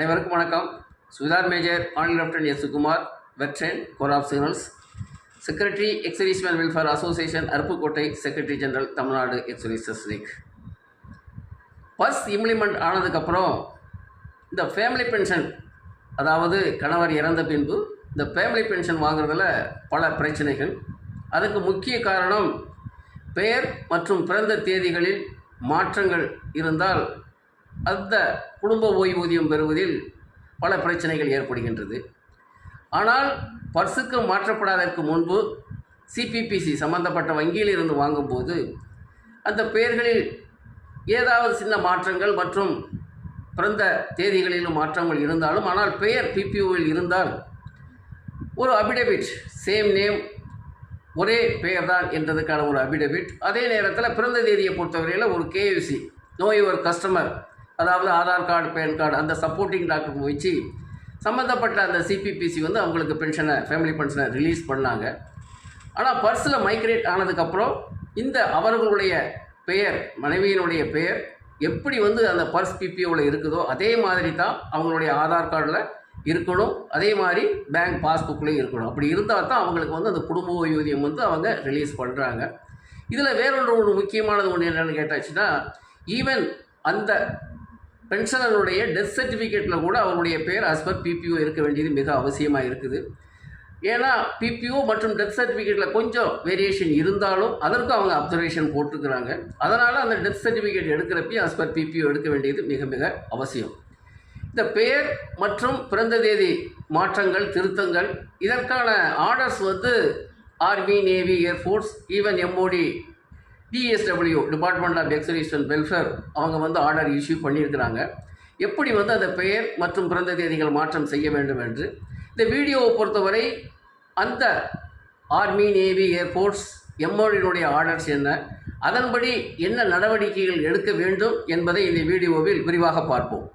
அனைவருக்கும் வணக்கம். சுதார் major Aani lieutenant S Sukumar veteran corps of signals. Secretary exservicemen welfare association Aruppukottai secretary general Tamil Nadu exservices league bus implement ஆனதுக்கப்புறம் இந்த family pension அதாவது கணவர் இறந்த பின்பு இந்த ஃபேமிலி பென்ஷன் வாங்குறதுல பல பிரச்சனைகள். அதுக்கு முக்கிய காரணம் பெயர் மற்றும் பிறந்த தேதிகளில் மாற்றங்கள் இருந்தால் அந்த குடும்ப ஓய்வூதியம் பெறுவதில் பல பிரச்சனைகள் ஏற்படுகின்றது. ஆனால் பர்சுக்கு மாற்றப்படாததற்கு முன்பு சிபிபிசி சம்பந்தப்பட்ட வங்கியில் இருந்து வாங்கும்போது அந்த பெயர்களில் ஏதாவது சின்ன மாற்றங்கள் மற்றும் பிறந்த தேதிகளிலும் மாற்றங்கள் இருந்தாலும் ஆனால் பெயர் பிபிஓவில் இருந்தால் ஒரு அபிடபிட் சேம் நேம் ஒரே பெயர் தான் என்றதுக்கான ஒரு அபிடபிட் அதே நேரத்தில் பிறந்த தேதியை பொறுத்தவரையில் ஒரு கேயூசி நோ யுவர் கஸ்டமர் அதாவது ஆதார் கார்டு பேன் கார்டு அந்த சப்போர்ட்டிங் டாக்குமெண்ட் வச்சு சம்மந்தப்பட்ட அந்த சிபிபிசி வந்து அவங்களுக்கு பென்ஷனை ஃபேமிலி பென்ஷனை ரிலீஸ் பண்ணாங்க. ஆனால் பர்ஸில் மைக்ரேட் ஆனதுக்கப்புறம் இந்த அவர்களுடைய பெயர் மனைவியினுடைய பெயர் எப்படி வந்து அந்த பர்ஸ் பிபிஓவில் இருக்குதோ அதே மாதிரி தான் அவங்களுடைய ஆதார் கார்டில் இருக்கணும். அதே மாதிரி பேங்க் பாஸ்புக்லேயும் இருக்கணும். அப்படி இருந்தால் தான் அவங்களுக்கு வந்து அந்த குடும்ப ஓய்வூதியம் வந்து அவங்க ரிலீஸ் பண்ணுறாங்க இதில் வேறொன்று ஒரு முக்கியமானது ஒன்று என்னென்னு கேட்டாச்சுன்னா ஈவன் அந்த பென்ஷனருடைய டெத் சர்டிஃபிகேட்டில் கூட அவருடைய பேர் as பர் பிபிஓ இருக்க வேண்டியது மிக அவசியமாக இருக்குது. ஏன்னா பிபிஓ மற்றும் டெத் சர்டிஃபிகேட்டில் கொஞ்சம் வேரியேஷன் இருந்தாலும் அதற்கும் அவங்க அப்சர்வேஷன் போட்டிருக்கிறாங்க அதனால் அந்த டெத் சர்டிஃபிகேட் எடுக்கிறப்பையும் as பர் பிபிஓ எடுக்க வேண்டியது மிக மிக அவசியம். இந்த பெயர் மற்றும் பிறந்த தேதி மாற்றங்கள் திருத்தங்கள் இதற்கான ஆர்டர்ஸ் வந்து army navy air force even MOD DSW department of exservicemen and welfare அவங்க வந்து ஆர்டர் இஷ்யூ பண்ணியிருக்கிறாங்க. எப்படி வந்து அந்த பெயர் மற்றும் பிறந்த தேதிகள் மாற்றம் செய்ய வேண்டும் என்று. இந்த வீடியோவை பொறுத்தவரை அந்த ஆர்மி நேவி ஏர்ஃபோர்ஸ் எம்ஓடியினுடைய ஆர்டர்ஸ் என்ன அதன்படி என்ன நடவடிக்கைகள் எடுக்க வேண்டும் என்பதை இந்த வீடியோவில் விரிவாக பார்ப்போம்.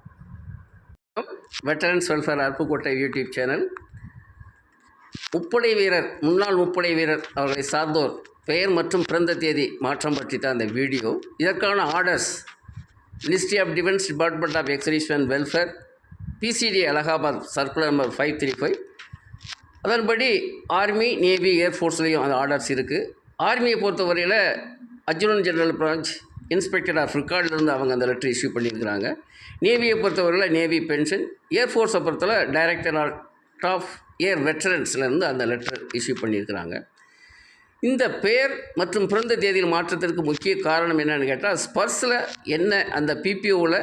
Veterans welfare Aruppukottai YouTube channel முப்படை வீரர் முன்னாள் முப்படை வீரர் அவர்களை சார்ந்தோர் பெயர் மற்றும் பிறந்த தேதி மாற்றம் பற்றி தான் இந்த வீடியோ. இதற்கான orders ministry of defence department of excise and welfare PCD Allahabad circular number five three five அதன்படி ஆர்மி நேவி ஏர்ஃபோர்ஸ்லேயும் அந்த ஆர்டர்ஸ் இருக்குது ஆர்மியை பொறுத்தவரையில் அர்ஜுனன் ஜெனரல் பிரான்ச் இன்ஸ்பெக்டர் ஆஃப் ரிகார்டிலிருந்து அவங்க அந்த லெட்டர் இஷ்யூ பண்ணியிருக்கிறாங்க. நேவியை பொறுத்தவரையில் நேவி பென்ஷன் ஏர்ஃபோர்ஸை பொறுத்தவரை டைரக்டர் ஆஃப் ஏர் வெட்டரன்ஸ்லேருந்து அந்த லெட்டர் இஷ்யூ பண்ணியிருக்கிறாங்க. இந்த பெயர் மற்றும் பிறந்த தேதியில் மாற்றத்திற்கு முக்கிய காரணம் என்னன்னு கேட்டால் ஸ்பர்ஸில் என்ன அந்த பிபிஓவில்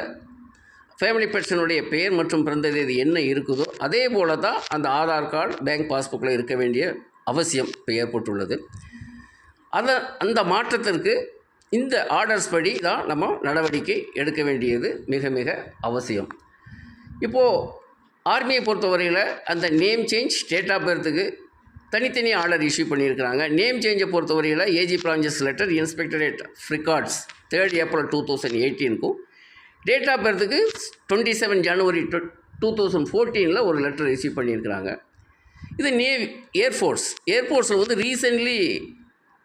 ஃபேமிலி பெர்சனுடைய பெயர் மற்றும் பிறந்த தேதி என்ன இருக்குதோ அதே போல தான் அந்த ஆதார் கார்டு பேங்க் பாஸ்புக்கில் இருக்க வேண்டிய அவசியம் இப்போ ஏற்பட்டுள்ளது. அதை அந்த மாற்றத்திற்கு இந்த ஆர்டர்ஸ் படி தான் நம்ம நடவடிக்கை எடுக்க வேண்டியது மிக மிக அவசியம். இப்போது ஆர்மியை பொறுத்தவரையில் அந்த நேம் சேஞ்ச் டேட் ஆஃப் பர்த்துக்கு தனித்தனி ஆர்டர் இஷ்யூ பண்ணியிருக்கிறாங்க. நேம் சேஞ்சை பொறுத்தவரையில் AG branches letter inspectorate records third April two thousand எயிட்டீனுக்கும் date of பர்த்துக்கு twenty seven January two thousand ஃபோர்டீனில் ஒரு லெட்டர் ரிசீவ் பண்ணியிருக்கிறாங்க. இது நேவி ஏர்ஃபோர்ஸ் ஏர்ஃபோர்ஸில் வந்து recently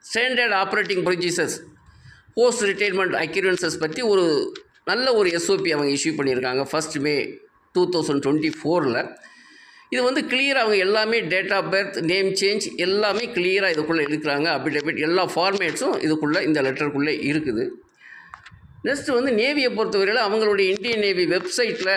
standard operating procedures post retirement occurrences பற்றி ஒரு நல்ல ஒரு எஸ்ஓபி அவங்க இஷ்யூ பண்ணியிருக்காங்க. First May two thousand twenty ஃபோரில் இது வந்து கிளியராக அவங்க எல்லாமே date of birth name change எல்லாமே கிளியராக இதுக்குள்ளே இருக்கிறாங்க. அபிடேவிட் எல்லா ஃபார்மேட்ஸும் இதுக்குள்ளே இந்த லெட்டருக்குள்ளே இருக்குது. நெக்ஸ்ட்டு வந்து நேவியை பொறுத்தவரையில் அவங்களுடைய இந்தியன் நேவி வெப்சைட்டில்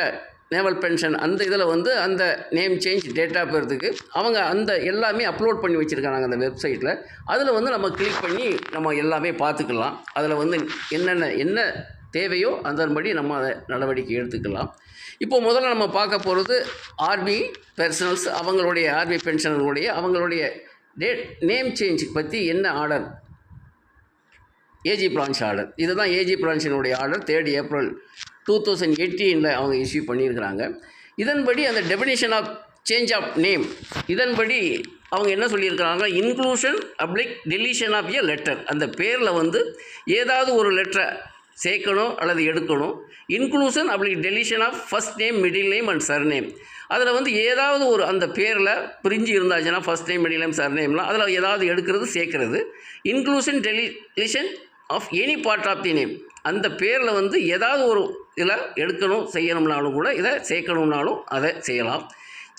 நேவல் பென்ஷன் அந்த இதில் வந்து அந்த நேம் சேஞ்ச் டேட் ஆஃப் பர்த்துக்கு அவங்க அந்த எல்லாமே அப்லோட் பண்ணி வச்சுருக்காங்க அந்த வெப்சைட்டில் அதில் வந்து நம்ம கிளிக் பண்ணி நம்ம எல்லாமே பார்த்துக்கலாம். அதில் வந்து என்னென்ன என்ன தேவையோ அதன்படி நம்ம அதை நடவடிக்கை எடுத்துக்கலாம். இப்போ முதல்ல நம்ம பார்க்க போகிறது ஆர்மி பெர்சனல்ஸ் அவங்களுடைய ஆர்மி பென்ஷனர்களுடைய அவங்களுடைய டேட் நேம் சேஞ்ச் பற்றி என்ன ஆர்டர் ஏஜி பிரான்ச் ஆர்டர் இதுதான் AG பிரான்ச்சினுடைய order third April two thousand எயிட்டீனில் அவங்க இஷ்யூ பண்ணியிருக்கிறாங்க. இதன்படி அந்த definition of change of name இதன்படி அவங்க என்ன சொல்லியிருக்கிறாங்க? இன்க்ளூஷன் அப்ளிக் டெலிஷன் ஆஃப் ஏ லெட்டர் அந்த பேரில் வந்து ஏதாவது ஒரு லெட்டரை சேர்க்கணும் அல்லது எடுக்கணும். இன்க்ளூஷன் அப்படி deletion of first name middle name and surname அதில் வந்து ஏதாவது ஒரு அந்த பேரில் பிரிஞ்சு இருந்தாச்சுன்னா ஃபஸ்ட் நேம் மிடில் நேம் சர் நேம்லாம் அதில் ஏதாவது எடுக்கிறது சேர்க்கறது. Inclusion deletion of any part of the name அந்த பேரில் வந்து ஏதாவது ஒரு இதில் எடுக்கணும் செய்யணும்னாலும் கூட இதை சேர்க்கணும்னாலும் அதை செய்யலாம்.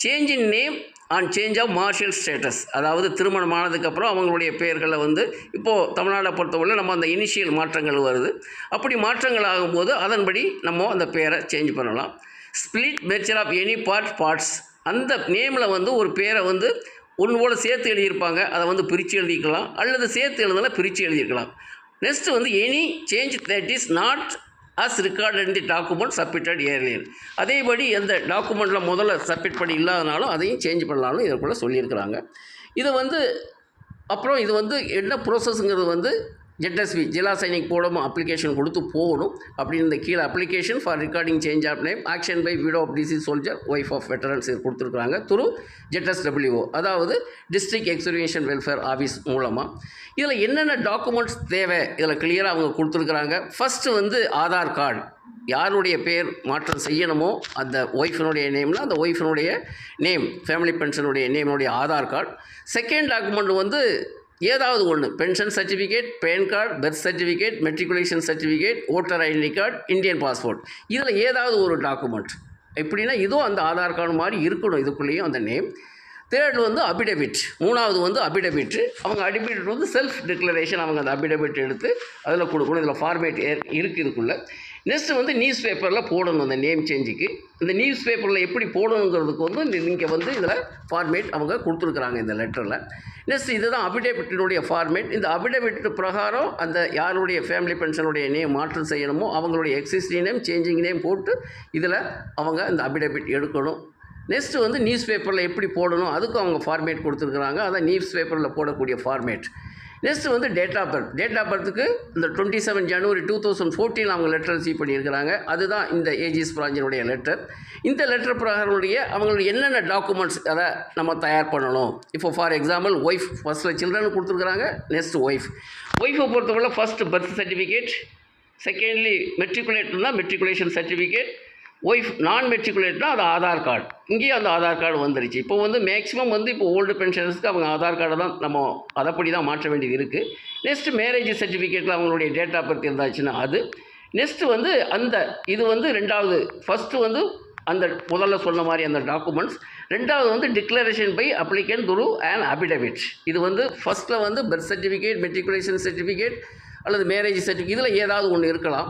Change in name and change of marital status அதாவது திருமணம் ஆனதுக்கப்புறம் அவங்களுடைய பெயர்களை வந்து இப்போது தமிழ்நாட்டை பொறுத்தவரை நம்ம அந்த இனிஷியல் மாற்றங்கள் வருது. அப்படி மாற்றங்கள் ஆகும்போது அதன்படி நம்ம அந்த பேரை சேஞ்ச் பண்ணலாம். Split merger of any part parts அந்த நேமில் வந்து ஒரு பேரை வந்து ஒன்று போல் சேர்த்து எழுதியிருப்பாங்க. அதை வந்து பிரித்து எழுதிக்கலாம். அல்லது சேர்த்து எழுதலாம் பிரித்து எழுதியிருக்கலாம். நெக்ஸ்ட் வந்து any change that is not as record the document submitted earlier அதேபடி எந்த டாக்குமெண்ட்டில் முதல்ல சப்மிட் பண்ணி இல்லாதனாலும் அதையும் சேஞ்ச் பண்ணலாம்னு இதற்குள்ளே சொல்லியிருக்கிறாங்க. இது வந்து அப்புறம் இது வந்து என்ன ப்ரோசஸ்ங்கிறது வந்து ஜெட்எஸ்பி ஜிலா சைனிக் போடும் அப்ளிகேஷன் கொடுத்து போகணும். அப்படின்னு இந்த கீழே application for recording change of name action by widow of deceased soldier wife of veterans கொடுத்துருக்குறாங்க துரு ஜெட்எஸ்டபிள்யூஓ அதாவது டிஸ்ட்ரிக்ட் எக்ஸர்வேஷன் வெல்ஃபேர் ஆஃபீஸ் மூலமாக இதில் என்னென்ன டாக்குமெண்ட்ஸ் தேவை? இதில் கிளியராக அவங்க கொடுத்துருக்குறாங்க. ஃபஸ்ட்டு வந்து ஆதார் கார்டு யாருடைய பேர் மாற்றம் செய்யணுமோ அந்த ஒய்ஃபினுடைய நேம்னா அந்த ஒய்ஃபினுடைய நேம் ஃபேமிலி பென்ஷனுடைய நேமுடைய ஆதார் கார்டு செகண்ட் டாக்குமெண்ட் வந்து ஏதாவது ஒன்று pension certificate PAN card birth certificate matriculation certificate voter ID card Indian passport இதில் ஏதாவது ஒரு டாக்குமெண்ட் எப்படின்னா இதுவும் அந்த ஆதார் கார்டு மாதிரி இருக்கணும். இதுக்குள்ளேயும் அந்த நேம் தேர்ட் வந்து அபிடபிட் மூணாவது வந்து அபிடபிட் அவங்க அபிடபிட் வந்து செல்ஃப் டிக்ளரேஷன் அவங்க அந்த அபிடபிட் எடுத்து அதில் கொடுக்கணும். இதில் ஃபார்மேட் இருக்குது இதுக்குள்ளே. நெக்ஸ்ட்டு வந்து நியூஸ் பேப்பரில் போடணும் அந்த நேம் சேஞ்சுக்கு இந்த நியூஸ் பேப்பரில் எப்படி போடணுங்கிறதுக்கு வந்து இங்கே வந்து இதில் ஃபார்மேட் அவங்க கொடுத்துருக்குறாங்க இந்த லெட்டரில் நெக்ஸ்ட் இதுதான் அபிடேவிட்டினுடைய ஃபார்மேட் இந்த அபிடேவிட் பிரகாரம் அந்த யாருடைய ஃபேமிலி பென்ஷனுடைய நேம் மாற்றம் செய்யணுமோ அவங்களுடைய எக்ஸிஸ்டிங் நேம் சேஞ்சிங் நேம் போட்டு இதில் அவங்க இந்த அபிடேவிட் எடுக்கணும். நெக்ஸ்ட்டு வந்து நியூஸ் பேப்பரில் எப்படி போடணும் அதுக்கும் அவங்க ஃபார்மேட் கொடுத்துருக்குறாங்க. அதான் நியூஸ் பேப்பரில் போடக்கூடிய ஃபார்மேட் நெக்ஸ்ட் வந்து date of birth date of பர்த்துக்கு இந்த twenty seven January two thousand fourteen அவங்க லெட்டர் ரிசீவ் பண்ணியிருக்கிறாங்க. அதுதான் இந்த ஏஜிஸ் பிராஞ்சினுடைய லெட்டர் இந்த லெட்டர் பிரகாரனுடைய அவங்களுடைய என்னென்ன டாக்குமெண்ட்ஸ் அதை நம்ம தயார் பண்ணணும்? இப்போ ஃபார் எக்ஸாம்பிள் ஒய்ஃப் ஃபஸ்ட்டில் சில்ட்ரன் கொடுத்துருக்குறாங்க நெக்ஸ்ட் ஒய்ஃப் ஒய்ஃபை பொறுத்தவரை ஃபஸ்ட்டு பர்த் சர்டிஃபிகேட் செகண்ட்லி மெட்ரிகுலேட்னா மெட்ரிகுலேஷன் சர்டிஃபிகேட் ஒய்ஃப் நான் மெட்ரிகுலேட்னா அது ஆதார் கார்டு. இங்கேயும் அந்த ஆதார் கார்டு வந்துருச்சு. இப்போ வந்து மேக்ஸிமம் வந்து இப்போ ஓல்டு பென்ஷனர்ஸ்க்கு அவங்க ஆதார் கார்டை தான் நம்ம அதைப்படி தான் மாற்ற வேண்டியது இருக்குது நெக்ஸ்ட்டு மேரேஜ் சர்டிஃபிகேட்டில் அவங்களுடைய டேட் ஆஃப் பர்த் இருந்தாச்சுன்னா அது. நெக்ஸ்ட்டு வந்து அந்த இது வந்து ரெண்டாவது ஃபஸ்ட்டு வந்து அந்த முதல்ல சொன்ன மாதிரி அந்த டாக்குமெண்ட்ஸ் ரெண்டாவது வந்து declaration by applicant through and affidavit இது வந்து ஃபஸ்ட்டில் வந்து பர்த் சர்டிஃபிகேட் மெட்ரிகுலேஷன் சர்டிஃபிகேட் அல்லது மேரேஜ் சர்டிஃபிகேட் இதில் ஏதாவது ஒன்று இருக்கலாம்.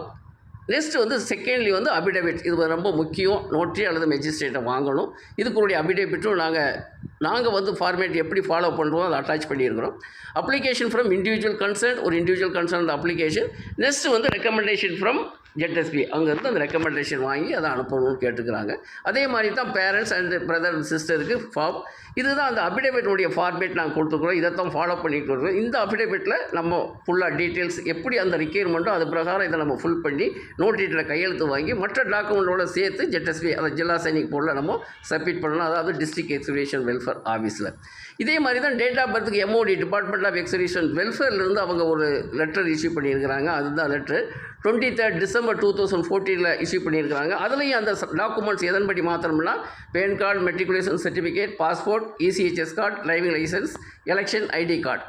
நெக்ஸ்ட் வந்து செகண்ட்லி வந்து அபிடேவிட் இது ரொம்ப முக்கியம். நோட்ரி அல்லது மெஜிஸ்ட்ரேட்டை வாங்கணும். இதுக்குரிய அபிடேவிட்டும் நாங்கள் நாங்கள் வந்து ஃபார்மேட் எப்படி ஃபாலோ பண்ணுறோம் அதை அட்டாச் பண்ணியிருக்கிறோம். அப்ளிகேஷன் ஃப்ரம் இண்டிவிஜுவல் கன்சர்ன் ஒரு இண்டிவிஜுவல் கன்சர்ன் அப்ளிகேஷன் நெக்ஸ்ட் வந்து ரெக்கமெண்டேஷன் ஃப்ரம் ஜெட்எஸ்பி அங்கேருந்து அந்த ரெக்கமெண்டேஷன் வாங்கி அதை அனுப்பணும்னு கேட்டுக்கிறாங்க. அதே மாதிரி தான் பேரண்ட்ஸ் அண்ட் பிரதர் சிஸ்டருக்கு ஃபார்ம் இதுதான் அந்த அபிடேவிட்னுடைய ஃபார்மேட் நாங்கள் கொடுத்துருக்குறோம். இதை தான் ஃபாலோ பண்ணிட்டு வரோம் இந்த அபிடேவிட்டில் நம்ம ஃபுல்லாக டீட்டெயில்ஸ் எப்படி அந்த ரிக்யர்மெண்ட்டோ அது பிரகாரம் இதை நம்ம ஃபுல் பண்ணி நோட்டீட்டில் கையெழுத்து வாங்கி மற்ற டாக்குமெண்ட்டோட சேர்த்து ஜெட்எஸ்பி அந்த ஜில்லா சைனிக் போர்டில் நம்ம சப்மிட் பண்ணணும் அதாவது டிஸ்ட்ரிக்ட் எக்ஸிபிஷன் வெல்ஃபேர் ஆஃபீஸில் இதே மாதிரி தான் டேட் ஆஃப் பர்த்துக்கு எம்ஓடி டிபார்ட்மெண்ட் ஆஃப் எக்ஸிபிஷன் வெல்ஃபேர்லேருந்து அவங்க ஒரு லெட்டர் இஷ்யூ பண்ணியிருக்கிறாங்க. அதுதான் letter twenty third December two thousand ஃபோர்டீனில் issue பண்ணியிருக்கிறாங்க. அதுலேயும் அந்த டாக்குமெண்ட்ஸ் எதன்படி மாத்திரம்னா PAN card matriculation certificate passport ECHS card driving licence election ID card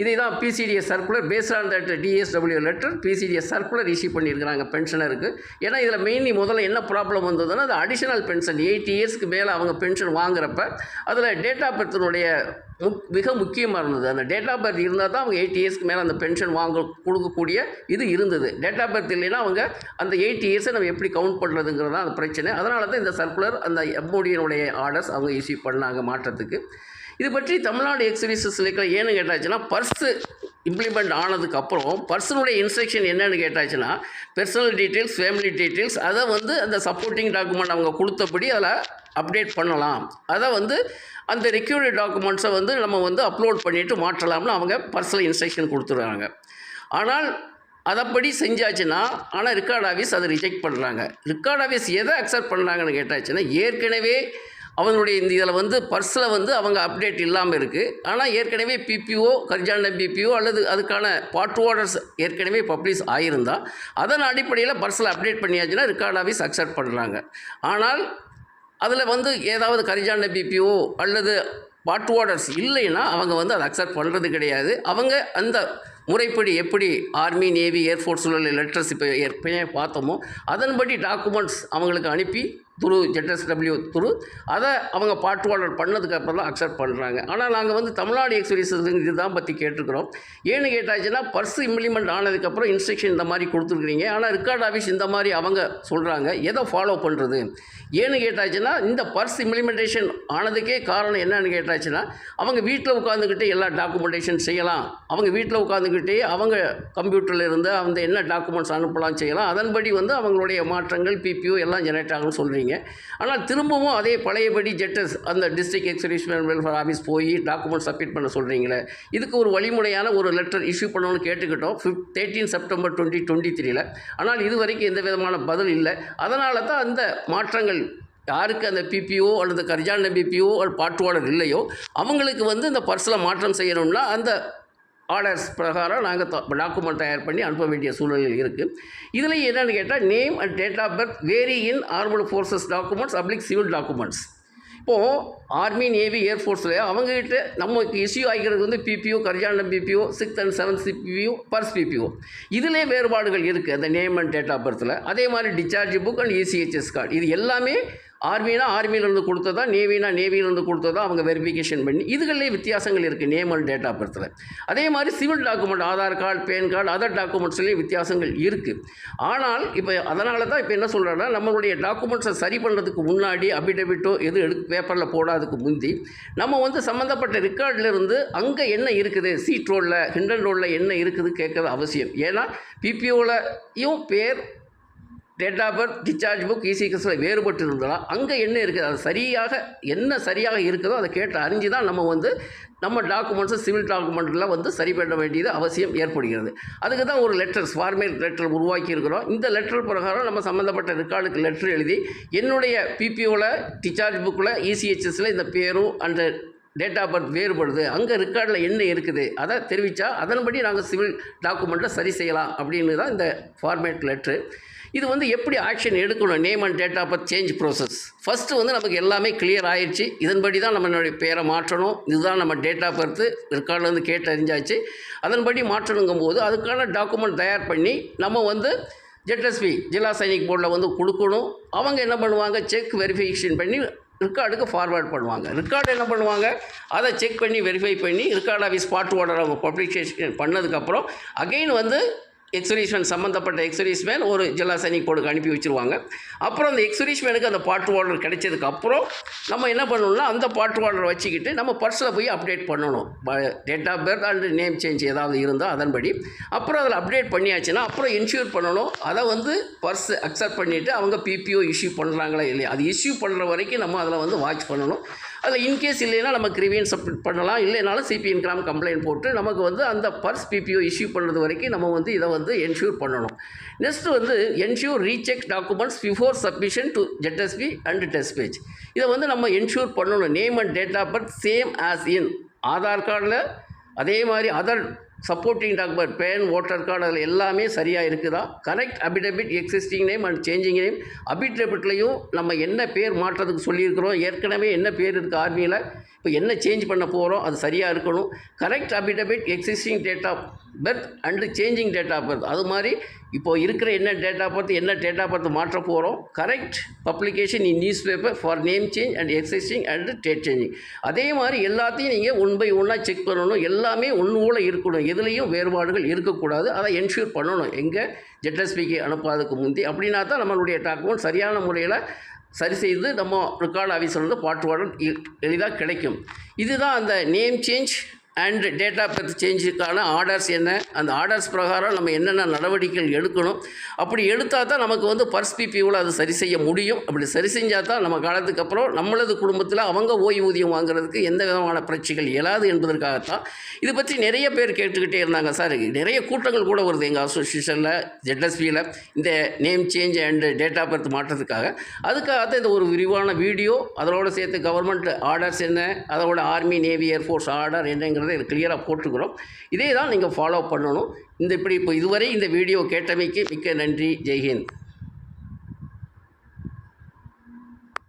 இதை தான் PCDS circular based on that DSW letter PCDS circular issue பண்ணியிருக்கிறாங்க பென்ஷனருக்கு ஏன்னா இதில் மெயின்லி முதல்ல என்ன ப்ராப்ளம் வந்ததுன்னா அது அடிஷனல் பென்ஷன் எயிட்டி இயர்ஸ்க்கு மேலே அவங்க பென்ஷன் வாங்குறப்ப அதில் டேட் ஆஃப் பர்த்தினுடைய முக் மிக முக்கியமாக இருந்தது அந்த டேட் ஆஃப் பர்த் இருந்தால் தான் அவங்க எயிட் இயர்ஸ்க்கு மேலே அந்த பென்ஷன் வாங்க கொடுக்கக்கூடிய இது இருந்தது. டேட் ஆஃப் பர்த் இல்லைன்னா அவங்க அந்த எயிட் இயர்ஸை நம்ம எப்படி கவுண்ட் பண்ணுறதுங்கிறது தான் அந்த பிரச்சனை. அதனால தான் இந்த சர்க்குலர் அந்த எம்ஓடியினுடைய ஆர்டர்ஸ் அவங்க இஷ்யூ பண்ணாங்க மாற்றத்துக்கு. இது பற்றி தமிழ்நாடு எக்ஸிபிஷன்ஸ் இருக்கிற ஏன்னு கேட்டாச்சுன்னா பர்ஸு இம்ப்ளிமெண்ட் ஆனதுக்கப்புறம் பர்சனுடைய இன்ஸ்ட்ரக்ஷன் என்னன்னு கேட்டாச்சுன்னா பர்சனல் டீட்டெயில்ஸ் ஃபேமிலி டீட்டெயில்ஸ் அதை வந்து அந்த சப்போர்ட்டிங் டாக்குமெண்ட் அவங்க கொடுத்தபடி அதில் அப்டேட் பண்ணலாம். அதை வந்து அந்த ரெக்யூர்டு டாக்குமெண்ட்ஸை வந்து நம்ம வந்து அப்லோட் பண்ணிவிட்டு மாற்றலாம்னு அவங்க பர்சனல் இன்ஸ்ட்ரக்ஷன் கொடுத்துருக்காங்க ஆனால் அதைப்படி செஞ்சாச்சுன்னா ஆனால் ரிக்கார்ட் ஆஃபீஸ் அதை ரிஜெக்ட் பண்ணுறாங்க ரிக்கார்ட் ஆஃபீஸ் எதை அக்செப்ட் பண்ணுறாங்கன்னு கேட்டாச்சுன்னா ஏற்கனவே அவங்களுடைய இந்த இதில் வந்து பர்ஸில் வந்து அவங்க அப்டேட் இல்லாமல் இருக்குது ஆனால் ஏற்கனவே பிபிஓ கரிஜாண்டம் பிபிஓ அல்லது அதுக்கான பாட் ஆர்டர்ஸ் ஏற்கனவே பப்ளிஷ் ஆகியிருந்தா அதன் அடிப்படையில் பர்ஸில் அப்டேட் பண்ணியாச்சுன்னா ரிகார்ட் ஆஃபீஸ் அக்செப்ட் பண்ணுறாங்க ஆனால் அதில் வந்து ஏதாவது கரிஜாண்ட பிபிஓ அல்லது பாட் ஆர்டர்ஸ் இல்லைன்னா அவங்க வந்து அதை அக்செப்ட் பண்ணுறது கிடையாது. அவங்க அந்த முறைப்படி எப்படி ஆர்மி நேவி ஏர்ஃபோர்ஸ் உள்ள லெட்டர்ஸ் இப்போ ஏற்கனவே பார்த்தோமோ அதன்படி டாக்குமெண்ட்ஸ் அவங்களுக்கு அனுப்பி துரு ஜெட்எஸ்டபிள்யூ துரு. அதை அவங்க பாட்டுவாளர் பண்ணதுக்கப்புறம் தான் அக்செப்ட் பண்ணுறாங்க ஆனால் நாங்கள் வந்து தமிழ்நாடு எக்ஸ்பிரஸ் இதுதான் பற்றி கேட்டிருக்கிறோம். ஏன்னு கேட்டாச்சுன்னா பர்ஸ் இம்ப்ளிமெண்ட் ஆனதுக்கப்புறம் இன்ஸ்ட்ரக்ஷன் இந்த மாதிரி கொடுத்துருக்குறீங்க. ஆனால் ரிக்கார்ட் ஆஃபீஸ் இந்த மாதிரி அவங்க சொல்கிறாங்க எதை ஃபாலோ பண்ணுறது ஏன்னு கேட்டாச்சுன்னா இந்த பர்ஸ் இம்ப்ளிமெண்டேஷன் ஆனதுக்கே காரணம் என்னன்னு கேட்டாச்சுன்னா அவங்க வீட்டில் உட்காந்துக்கிட்டே எல்லா டாக்குமெண்டேஷன் செய்யலாம். அவங்க வீட்டில் உட்காந்துக்கிட்டே அவங்க கம்ப்யூட்டரில் இருந்து அந்த என்ன டாக்குமெண்ட்ஸ் அனுப்பலாம் செய்யலாம். அதன்படி வந்து அவங்களுடைய மாற்றங்கள் பிபிஓ எல்லாம் ஜெனரேட் ஆகும்னு சொல்கிறீங்க ஆனால் திரும்பவும் அதே பழையபடி ஜெட்டஸ் அந்த டிஸ்ட்ரிக்ட் எக்ஸிபிஷன் வெல்ஃபேர் ஆஃபீஸ் போய் டாக்குமெண்ட் சப்மிட் பண்ண சொல்கிறீங்களே இதுக்கு ஒரு வழிமுறையான ஒரு லெட்டர் இஷ்யூ பண்ணணும்னு கேட்டுக்கிட்டோம். Fifth thirteen September twenty twenty த்ரீல ஆனால் இது வரைக்கும் எந்த விதமான பதில் இல்லை. அதனால தான் அந்த மாற்றங்கள் யாருக்கு அந்த பிபிஓ அல்லது கர்ஜான பிபிஓ அல்லது பாட்டுவாளர் இல்லையோ அவங்களுக்கு வந்து இந்த பர்ஸில் மாற்றம் செய்யணும்னா அந்த ஆர்டர்ஸ் பிரகாரம் நாங்கள் டாக்குமெண்ட் தயார் பண்ணி அனுப்ப வேண்டிய சூழ்நிலை இருக்குது இதில் என்னென்னு கேட்டால் name and date of birth vary in armed forces documents public civil documents இப்போது ஆர்மி நேவி ஏர்ஃபோர்ஸில் அவங்ககிட்ட நமக்கு இஷ்யூ ஆகிக்கிறது வந்து PPO corrigendum PPO sixth and seventh PPO purse PPO இதிலே வேறுபாடுகள் இருக்குது அந்த நேம் அண்ட் டேட் ஆஃப் பர்த்தில் அதே மாதிரி discharge book and ECHS card இது எல்லாமே ஆர்மினா ஆர்மியிலேருந்து கொடுத்ததா நேவினா நேவியிலேருந்து கொடுத்ததா அவங்க வெரிஃபிகேஷன் பண்ணி இதுகளிலே வித்தியாசங்கள் இருக்குது நேமல் டேட்டா டேட் அதே மாதிரி civil document Aadhaar card PAN card other டாக்குமெண்ட்ஸ்லேயும் வித்தியாசங்கள் இருக்குது ஆனால் இப்போ அதனால தான் இப்போ என்ன சொல்கிறேன்னா நம்மளுடைய டாக்குமெண்ட்ஸை சரி பண்ணுறதுக்கு முன்னாடி அபிடபிட்டோ எது எடு பேப்பரில் போடாததுக்கு முந்தி நம்ம வந்து சம்மந்தப்பட்ட ரெக்கார்டிலிருந்து அங்கே என்ன இருக்குது சீட் ரோலில் ஹிண்டன் ரோலில் என்ன இருக்குது கேட்குறது அவசியம். ஏன்னா பிபிஓலையும் பேர் date of birth discharge book EC வேறுபட்டு இருந்தாலும் அங்கே என்ன இருக்குது? அது சரியாக என்ன சரியாக இருக்குதோ அதை கேட்டு அறிஞ்சு தான் நம்ம வந்து நம்ம டாக்குமெண்ட்ஸை சிவில் டாக்குமெண்ட்லாம் வந்து சரி பண்ண வேண்டியது அவசியம் ஏற்படுகிறது. அதுக்கு தான் ஒரு லெட்டர்ஸ் ஃபார்மேட் லெட்டர் உருவாக்கி இருக்கிறோம். இந்த லெட்டர் பிரகாரம் நம்ம சம்மந்தப்பட்ட ரெக்கார்டுக்கு லெட்டர் எழுதி என்னுடைய பிபிஓவில் டிச்சார்ஜ் புக்கில் இசிஹெச்எஸில் இந்த பேரும் அந்த டேட் ஆஃப் பர்த் வேறுபடுது. அங்கே ரெக்கார்டில் என்ன இருக்குது? அதை தெரிவித்தா அதன்படி நாங்கள் சிவில் டாக்குமெண்ட்டை சரி செய்யலாம் அப்படின்னு தான் இந்த ஃபார்மேட் லெட்ரு இது வந்து எப்படி ஆக்ஷன் எடுக்கணும் name and date of change process first வந்து நமக்கு எல்லாமே கிளியர் ஆயிடுச்சு. இதன்படி தான் நம்மளுடைய பேரை மாற்றணும். இதுதான் நம்ம டேட் ஆஃப் பர்த்து ரெக்கார்ட்லேருந்து கேட்டு அறிஞ்சாச்சு. அதன்படி மாற்றணுங்கும் போது அதுக்கான டாக்குமெண்ட் தயார் பண்ணி நம்ம வந்து ஜெட்எஸ்பி ஜில்லா சைனிக் போர்டில் வந்து கொடுக்கணும். அவங்க என்ன பண்ணுவாங்க? செக் வெரிஃபிகேஷன் பண்ணி ரெக்கார்டுக்கு ஃபார்வேர்ட் பண்ணுவாங்க. ரெக்கார்டு என்ன பண்ணுவாங்க? அதை செக் பண்ணி வெரிஃபை பண்ணி ரெக்கார்ட் ஆஃபீஸ் ஸ்பாட் ஓர்டர் அவங்க பப்ளிகேஷன் பண்ணதுக்கப்புறம் அகைன் வந்து எக்ஸரிஸ்மேன் சம்மந்தப்பட்ட எக்ஸரிஸ்மேன் ஒரு ஜில்லா சைனிக் போர்டுக்கு அனுப்பி வச்சுருவாங்க. அப்புறம் அந்த எக்ஸரிஸ்மேனுக்கு அந்த பாட்டு ஆர்டர் கிடைச்சதுக்கு அப்புறம் நம்ம என்ன பண்ணணும்னா அந்த பாட்டு ஆர்டர் வச்சுக்கிட்டு நம்ம பர்ஸில் போய் அப்டேட் பண்ணணும். Date of birth and name change ஏதாவது இருந்தால் அதன்படி. அப்புறம் அதில் அப்டேட் பண்ணியாச்சுன்னா அப்புறம் இன்ஷூர் பண்ணணும். அதை வந்து பர்ஸ் அக்செப்ட் பண்ணிவிட்டு அவங்க பிபிஓ இஷ்யூ பண்ணுறாங்களா இல்லையா? அது இஷ்யூ பண்ணுற வரைக்கும் நம்ம அதில் வந்து வாட்ச் பண்ணணும். அதில் இன்கேஸ் இல்லைன்னா நம்ம கிரிவியன் சப்மிட் பண்ணலாம். இல்லைனாலும் சிபிஎன் கிராம் கம்ப்ளைண்ட் போட்டு நமக்கு வந்து அந்த பர்ஸ் பிபிஓ இஷ்யூ பண்ணுறது வரைக்கும் நம்ம வந்து இதை வந்து என்ஷூர் பண்ணணும். நெக்ஸ்ட்டு வந்து ensure recheck documents before submission to ZSB and test page இதை வந்து நம்ம என்ஷூர் பண்ணணும். Name and date of birth same as in Aadhaar கார்டில் அதே மாதிரி other supporting document PAN voter card அதில் எல்லாமே சரியாக இருக்குதா? Correct affidavit existing name and changing name அபிடபிட்லையும் நம்ம என்ன பேர் மாற்றத்துக்கு சொல்லியிருக்கிறோம்? ஏற்கனவே என்ன பேர் இருக்குது ஆர்மியில்? இப்போ என்ன சேஞ்ச் பண்ண போகிறோம் அது சரியாக இருக்கணும். Correct affidavit existing date of birth and changing date of birth அது மாதிரி இப்போ இருக்கிற என்ன டேட் ஆஃப் பர்த் என்ன டேட் ஆஃப் பர்த் மாற்ற போகிறோம் correct publication in newspaper for name change and existing and date changing அதே மாதிரி எல்லாத்தையும் நீங்கள் ஒன் பை ஒன்னாக செக் பண்ணணும். எல்லாமே ஒன்று இருக்கணும். எதுலேயும் வேறுபாடுகள் இருக்கக்கூடாது. அதை என்ஷூர் பண்ணணும். எங்கே ஜெட்எஸ்பிக்கு அனுப்பாததுக்கு முந்தி. அப்படின்னா தான் நம்மளுடைய டாக்குமெண்ட் சரியான முறையில் சரி செய்து நம்ம ரெக்கார்டு ஆஃபீஸில் பாட்டு பாடல் எளிதாக கிடைக்கும். இதுதான் அந்த name change and data of birth சேஞ்சுக்கான orders என்ன? அந்த ஆர்டர்ஸ் பிரகாரம் நம்ம என்னென்ன நடவடிக்கைகள் எடுக்கணும்? அப்படி எடுத்தால் தான் நமக்கு வந்து பர்ஸ் பிபிவில் அது சரி செய்ய முடியும். அப்படி சரி செஞ்சால் தான் நம்ம காலத்துக்கு அப்புறம் நம்மளது குடும்பத்தில் அவங்க ஓய்வூதியம் வாங்குறதுக்கு எந்த விதமான பிரச்சனைகள் இயலாது என்பதற்காகத்தான் இதை பற்றி நிறைய பேர் கேட்டுக்கிட்டே இருந்தாங்க சார். நிறைய கூட்டங்கள் கூட வருது எங்கள் அசோசியேஷனில் ஜெட்எஸ்பியில் இந்த name change and data of birth மாற்றத்துக்காக. அதுக்காக தான் இந்த ஒரு விரிவான வீடியோ அதோடு சேர்த்து கவர்மெண்ட் ஆர்டர்ஸ் என்ன? அதோட ஆர்மி நேவி ஏர்ஃபோர்ஸ் ஆர்டர் என்னங்கிற எனக்கு கிளியராக போட்டுக்கிறோம் இதே தான் நீங்கள் ஃபாலோ பண்ணணும். இந்த இப்படி இப்போ இதுவரை இந்த வீடியோ கேட்டமைக்கு மிக்க நன்றி. ஜெய்ஹிந்த்.